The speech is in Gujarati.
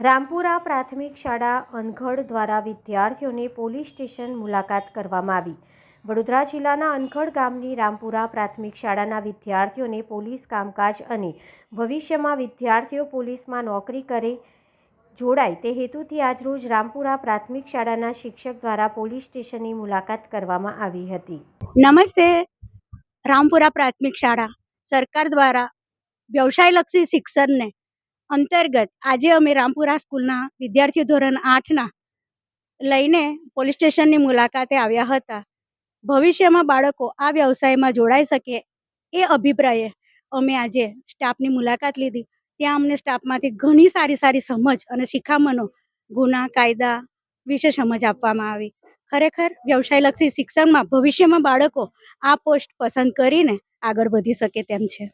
રામપુરા પ્રાથમિક શાળા અનખડ દ્વારા વિદ્યાર્થીઓને પોલીસ સ્ટેશન મુલાકાત કરવામાં આવી. વડોદરા જિલ્લાના અનખડ ગામની રામપુરા પ્રાથમિક શાળાના વિદ્યાર્થીઓને પોલીસ કામકાજ અને ભવિષ્યમાં વિદ્યાર્થીઓ પોલીસમાં નોકરી કરે જોડાય તે હેતુથી આજરોજ રામપુરા પ્રાથમિક શાળાના શિક્ષક દ્વારા પોલીસ સ્ટેશનની મુલાકાત કરવામાં આવી હતી. નમસ્તે, રામપુરા પ્રાથમિક શાળા સરકાર દ્વારા વ્યવસાયલક્ષી શિક્ષણને અંતર્ગત આજે અમે રામપુરા સ્કૂલના વિદ્યાર્થીઓ ધોરણ આઠના લઈને પોલીસ સ્ટેશનની મુલાકાતે આવ્યા હતા. ભવિષ્યમાં બાળકો આ વ્યવસાયમાં જોડાઈ શકે એ અભિપ્રાયે અમે આજે સ્ટાફની મુલાકાત લીધી. ત્યાં અમને સ્ટાફમાંથી ઘણી સારી સારી સમજ અને શિખામણો, ગુના, કાયદા વિશે સમજ આપવામાં આવી. ખરેખર વ્યવસાયલક્ષી શિક્ષણમાં ભવિષ્યમાં બાળકો આ પોસ્ટ પસંદ કરીને આગળ વધી શકે તેમ છે.